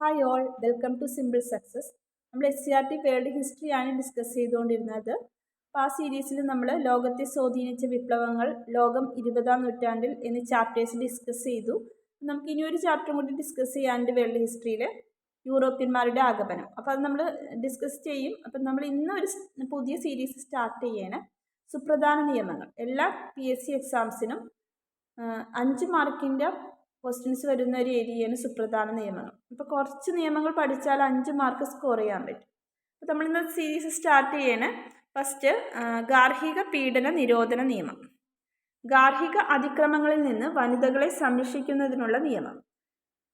Hi all welcome to simple success നമ്മൾ S C R T world ഹിസ്റ്ററിയാണ് discuss ചെയ്തുകൊണ്ടിരുന്നത്. അപ്പോൾ ആ സീരീസിൽ നമ്മൾ ലോകത്തെ സ്വാധീനിച്ച വിപ്ലവങ്ങൾ ലോകം ഇരുപതാം നൂറ്റാണ്ടിൽ എന്നീ ചാപ്റ്റേഴ്സ് ഡിസ്കസ് ചെയ്തു. നമുക്ക് ഇനി ഒരു ചാപ്റ്ററും കൂടി ഡിസ്കസ് ചെയ്യാനുണ്ട് വേൾഡ് ഹിസ്റ്ററിയിൽ യൂറോപ്യന്മാരുടെ ആഗമനം. അപ്പോൾ അത് നമ്മൾ ഡിസ്കസ് ചെയ്യും. അപ്പം നമ്മൾ ഇന്ന് ഒരു പുതിയ സീരീസ് സ്റ്റാർട്ട് ചെയ്യണം. സുപ്രധാന നിയമങ്ങൾ. എല്ലാ പി എസ് സി എക്സാംസിനും അഞ്ച് മാർക്കിന്റെ ക്വസ്റ്റ്യൻസ് വരുന്ന ഒരു ഏരിയയാണ് സുപ്രധാന നിയമങ്ങൾ. അപ്പോൾ കുറച്ച് നിയമങ്ങൾ പഠിച്ചാൽ അഞ്ച് മാർക്ക് സ്കോർ ചെയ്യാൻ പറ്റും. അപ്പോൾ നമ്മളിന്ന് സീരീസ് സ്റ്റാർട്ട് ചെയ്യണേ. ഫസ്റ്റ് ഗാർഹിക പീഡന നിരോധന നിയമം. ഗാർഹിക അതിക്രമങ്ങളിൽ നിന്ന് വനിതകളെ സംരക്ഷിക്കുന്നതിനുള്ള നിയമം.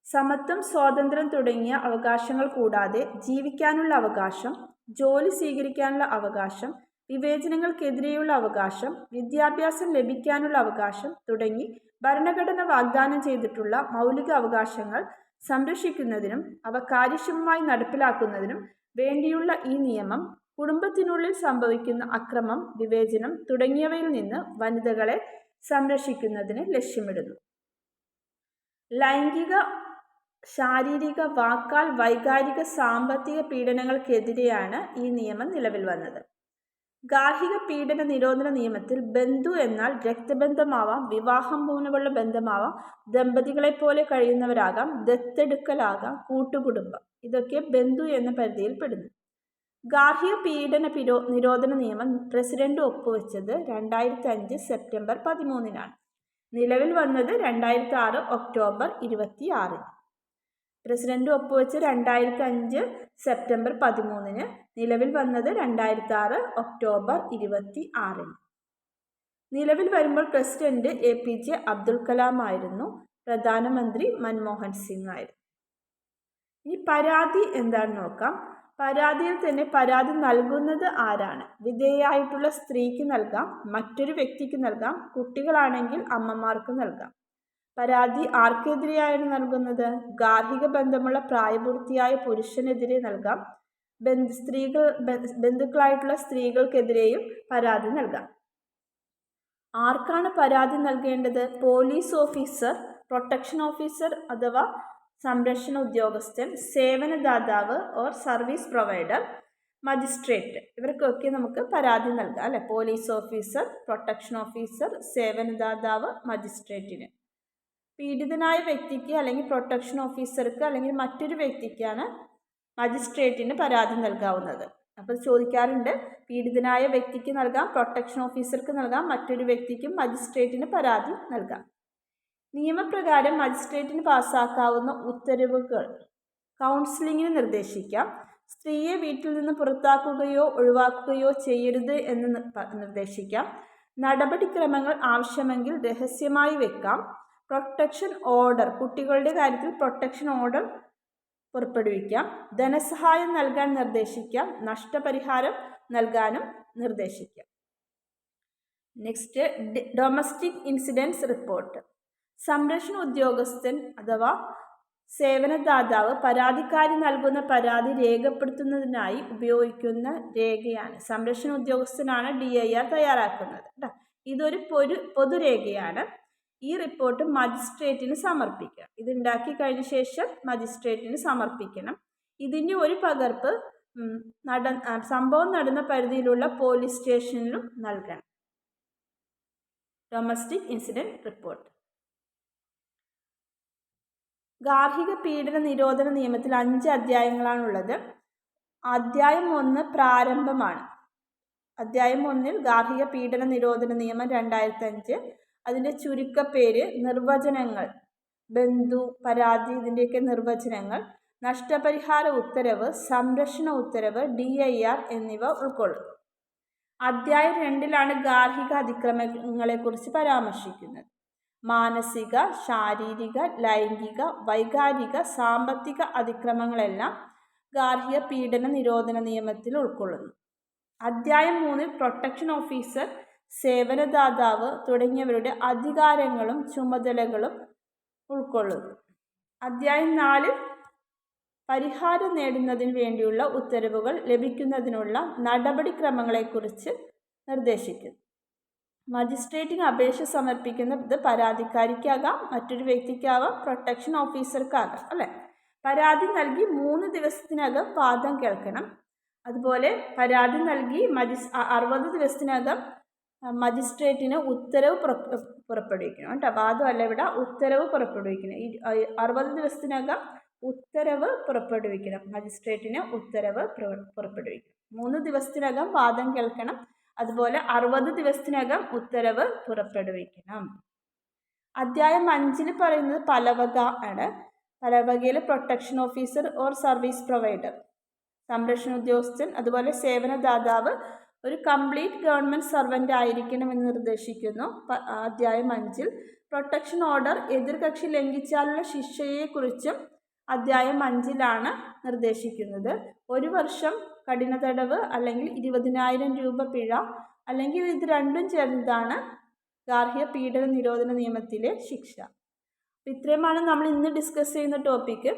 സമത്വം സ്വാതന്ത്ര്യം തുടങ്ങിയ അവകാശങ്ങൾ കൂടാതെ ജീവിക്കാനുള്ള അവകാശം ജോലി സ്വീകരിക്കാനുള്ള അവകാശം വിവേചനങ്ങൾക്കെതിരെയുള്ള അവകാശം വിദ്യാഭ്യാസം ലഭിക്കാനുള്ള അവകാശം തുടങ്ങി ഭരണഘടന വാഗ്ദാനം ചെയ്തിട്ടുള്ള മൗലിക അവകാശങ്ങൾ സംരക്ഷിക്കുന്നതിനും അവ കാര്യക്ഷമമായി നടപ്പിലാക്കുന്നതിനും വേണ്ടിയുള്ള ഈ നിയമം കുടുംബത്തിനുള്ളിൽ സംഭവിക്കുന്ന അക്രമം വിവേചനം തുടങ്ങിയവയിൽ നിന്ന് വനിതകളെ സംരക്ഷിക്കുന്നതിന് ലക്ഷ്യമിടുന്നു. ലൈംഗിക ശാരീരിക വാക്കാൽ വൈകാരിക സാമ്പത്തിക പീഡനങ്ങൾക്കെതിരെയാണ് ഈ നിയമം നിലവിൽ വന്നത്. ഗാർഹിക പീഡന നിരോധന നിയമത്തിൽ ബന്ധു എന്നാൽ രക്തബന്ധമാവാം വിവാഹം മൂലമുള്ള ബന്ധമാവാം ദമ്പതികളെ പോലെ കഴിയുന്നവരാകാം ദത്തെടുക്കലാകാം കൂട്ടുകുടുംബം. ഇതൊക്കെ ബന്ധു എന്ന പരിധിയിൽപ്പെടുന്നു. ഗാർഹിക പീഡന പിരോ നിരോധന നിയമം പ്രസിഡന്റ് ഒപ്പുവെച്ചത് രണ്ടായിരത്തി അഞ്ച് സെപ്റ്റംബർ പതിമൂന്നിനാണ്. നിലവിൽ വന്നത് രണ്ടായിരത്തി ആറ് ഒക്ടോബർ ഇരുപത്തി ആറിന് പ്രസിഡന്റ് ഒപ്പുവെച്ച് രണ്ടായിരത്തി അഞ്ച് സെപ്റ്റംബർ പതിമൂന്നിന് നിലവിൽ വന്നത് രണ്ടായിരത്തി ആറ് ഒക്ടോബർ ഇരുപത്തി ആറിന് നിലവിൽ വരുമ്പോൾ president A P J Abdul Kalam ആയിരുന്നു. പ്രധാനമന്ത്രി മൻമോഹൻ സിംഗ് ആയിരുന്നു. ഇനി പരാതി എന്താണെന്ന് നോക്കാം. പരാതിയിൽ തന്നെ പരാതി നൽകുന്നത് ആരാണ്? വിധേയായിട്ടുള്ള സ്ത്രീക്ക് നൽകാം മറ്റൊരു വ്യക്തിക്ക് നൽകാം കുട്ടികളാണെങ്കിൽ അമ്മമാർക്ക് നൽകാം. പരാതി ആർക്കെതിരെയാണ് നൽകുന്നത്? ഗാർഹിക ബന്ധമുള്ള പ്രായപൂർത്തിയായ പുരുഷനെതിരെ നൽകാം. ബന്ധു സ്ത്രീകൾ ബന്ധുക്കളായിട്ടുള്ള സ്ത്രീകൾക്കെതിരെയും പരാതി നൽകാം. ആർക്കാണ് പരാതി നൽകേണ്ടത്? പോലീസ് ഓഫീസർ പ്രൊട്ടക്ഷൻ ഓഫീസർ അഥവാ സംരക്ഷണ ഉദ്യോഗസ്ഥൻ സേവനദാതാവ് ഓർ സർവീസ് പ്രൊവൈഡർ മജിസ്ട്രേറ്റ്. ഇവർക്കൊക്കെ നമുക്ക് പരാതി നൽകാം അല്ലെ? പോലീസ് ഓഫീസർ പ്രൊട്ടക്ഷൻ ഓഫീസർ സേവനദാതാവ് മജിസ്ട്രേറ്റിന്. പീഡിതനായ വ്യക്തിക്ക് അല്ലെങ്കിൽ പ്രൊട്ടക്ഷൻ ഓഫീസർക്ക് അല്ലെങ്കിൽ മറ്റൊരു വ്യക്തിക്കാണ് മജിസ്ട്രേറ്റിന് പരാതി നൽകാവുന്നത്. അപ്പോൾ ചോദിക്കാറുണ്ട് പീഡിതനായ വ്യക്തിക്ക് നൽകാം പ്രൊട്ടക്ഷൻ ഓഫീസർക്ക് നൽകാം മറ്റൊരു വ്യക്തിക്കും മജിസ്ട്രേറ്റിന് പരാതി നൽകാം. നിയമപ്രകാരം മജിസ്ട്രേറ്റിന് പാസ്സാക്കാവുന്ന ഉത്തരവുകൾ കൗൺസിലിങ്ങിന് നിർദ്ദേശിക്കാം. സ്ത്രീയെ വീട്ടിൽ നിന്ന് പുറത്താക്കുകയോ ഒഴിവാക്കുകയോ ചെയ്യരുത് എന്ന് നിർദ്ദേശിക്കാം. നടപടിക്രമങ്ങൾ ആവശ്യമെങ്കിൽ രഹസ്യമായി വെക്കാം. പ്രൊട്ടക്ഷൻ ഓർഡർ കുട്ടികളുടെ കാര്യത്തിൽ പ്രൊട്ടക്ഷൻ ഓർഡർ പുറപ്പെടുവിക്കാം ധനസഹായം നൽകാൻ നിർദ്ദേശിക്കാം നഷ്ടപരിഹാരം നൽകാനും നിർദ്ദേശിക്കാം നെക്സ്റ്റ് ഡൊമസ്റ്റിക് ഇൻസിഡൻസ് റിപ്പോർട്ട് സംരക്ഷണ ഉദ്യോഗസ്ഥൻ അഥവാ സേവനദാതാവ് പരാതിക്കാരി നൽകുന്ന പരാതി രേഖപ്പെടുത്തുന്നതിനായി ഉപയോഗിക്കുന്ന രേഖയാണ്. സംരക്ഷണ ഉദ്യോഗസ്ഥനാണ് ഡി ഐ ആർ തയ്യാറാക്കുന്നത്. ഇതൊരു പൊരു പൊതുരേഖയാണ്. ഈ റിപ്പോർട്ട് മജിസ്ട്രേറ്റിന് സമർപ്പിക്കുക. ഇത് ഉണ്ടാക്കി കഴിഞ്ഞ ശേഷം മജിസ്ട്രേറ്റിന് സമർപ്പിക്കണം. ഇതിന്റെ ഒരു പകർപ്പ് നട സംഭവം നടന്ന പരിധിയിലുള്ള പോലീസ് സ്റ്റേഷനിലും നൽകണം. ഡൊമസ്റ്റിക് ഇൻസിഡന്റ് റിപ്പോർട്ട് ഗാർഹിക പീഡന നിരോധന നിയമത്തിൽ അഞ്ച് അധ്യായങ്ങളാണുള്ളത്. അധ്യായം ഒന്ന് പ്രാരംഭമാണ്. അധ്യായം ഒന്നിൽ ഗാർഹിക പീഡന നിരോധന നിയമം രണ്ടായിരത്തി അഞ്ച്. അതിന്റെ ചുരുക്കപ്പേര് നിർവചനങ്ങൾ. ബന്ധു പരാതി ഇതിന്റെയൊക്കെ നിർവചനങ്ങൾ. നഷ്ടപരിഹാര ഉത്തരവ് സംരക്ഷണ ഉത്തരവ് ഡി ഐ ആർ എന്നിവ ഉൾക്കൊള്ളും. അധ്യായം രണ്ടിലാണ് ഗാർഹിക അതിക്രമങ്ങളെക്കുറിച്ച് പരാമർശിക്കുന്നത്. മാനസിക ശാരീരിക ലൈംഗിക വൈകാരിക സാമ്പത്തിക അതിക്രമങ്ങളെല്ലാം ഗാർഹിക പീഡന നിരോധന നിയമത്തിൽ ഉൾക്കൊള്ളുന്നു. അധ്യായം മൂന്നിൽ പ്രൊട്ടക്ഷൻ ഓഫീസർ സേവനദാതാവ് തുടങ്ങിയവരുടെ അധികാരങ്ങളും ചുമതലകളും ഉൾക്കൊള്ളുന്നു അധ്യായം നാല് പരിഹാരം നേടുന്നതിന് വേണ്ടിയുള്ള ഉത്തരവുകൾ ലഭിക്കുന്നതിനുള്ള നടപടിക്രമങ്ങളെക്കുറിച്ച് നിർദ്ദേശിക്കുന്നു. മജിസ്ട്രേറ്റിന് അപേക്ഷ സമർപ്പിക്കുന്നത് പരാതിക്കാരിക്കാകാം മറ്റൊരു വ്യക്തിക്കാവാം പ്രൊട്ടക്ഷൻ ഓഫീസർക്കാകാം അല്ലേ? പരാതി നൽകി മൂന്ന് ദിവസത്തിനകം വാദം കേൾക്കണം. അതുപോലെ പരാതി നൽകി മജിസ് അറുപത് ദിവസത്തിനകം മജിസ്ട്രേറ്റിന് ഉത്തരവ് പുറപ്പെടുവിക്കണം കേട്ടോ. വാദമല്ല ഇവിടെ ഉത്തരവ് പുറപ്പെടുവിക്കണം. ഈ അറുപത് ദിവസത്തിനകം ഉത്തരവ് പുറപ്പെടുവിക്കണം. മജിസ്ട്രേറ്റിന് ഉത്തരവ് പുറപ്പെടുവിക്കണം. മൂന്ന് ദിവസത്തിനകം വാദം കേൾക്കണം. അതുപോലെ അറുപത് ദിവസത്തിനകം ഉത്തരവ് പുറപ്പെടുവിക്കണം. അധ്യായം അഞ്ചിൽ പറയുന്നത് പലവക ആണ്. പലവകയിൽ protection officer or service provider സംരക്ഷണ ഉദ്യോഗസ്ഥൻ അതുപോലെ സേവനദാതാവ് ഒരു കംപ്ലീറ്റ് ഗവൺമെന്റ് സർവന്റ് ആയിരിക്കണമെന്ന് നിർദ്ദേശിക്കുന്നു. അധ്യായം അഞ്ചിൽ പ്രൊട്ടക്ഷൻ ഓർഡർ എതിർകക്ഷി ലംഘിച്ചാലുള്ള ശിക്ഷയെക്കുറിച്ചും അധ്യായം അഞ്ചിലാണ് നിർദ്ദേശിക്കുന്നത്. ഒരു വർഷം കഠിന തടവ് അല്ലെങ്കിൽ ഇരുപതിനായിരം രൂപ പിഴ അല്ലെങ്കിൽ ഇത് രണ്ടും ചേർന്നതാണ് ഗാർഹിക പീഡന നിരോധന നിയമത്തിലെ ശിക്ഷ. ഇത്രയുമാണ് നമ്മൾ ഇന്ന് ഡിസ്കസ് ചെയ്യുന്ന ടോപ്പിക്ക്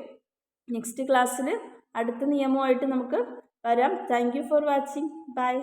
നെക്സ്റ്റ് ക്ലാസ്സിൽ അടുത്ത നിയമമായിട്ട് നമുക്ക് വരാം. Thank you for watching bye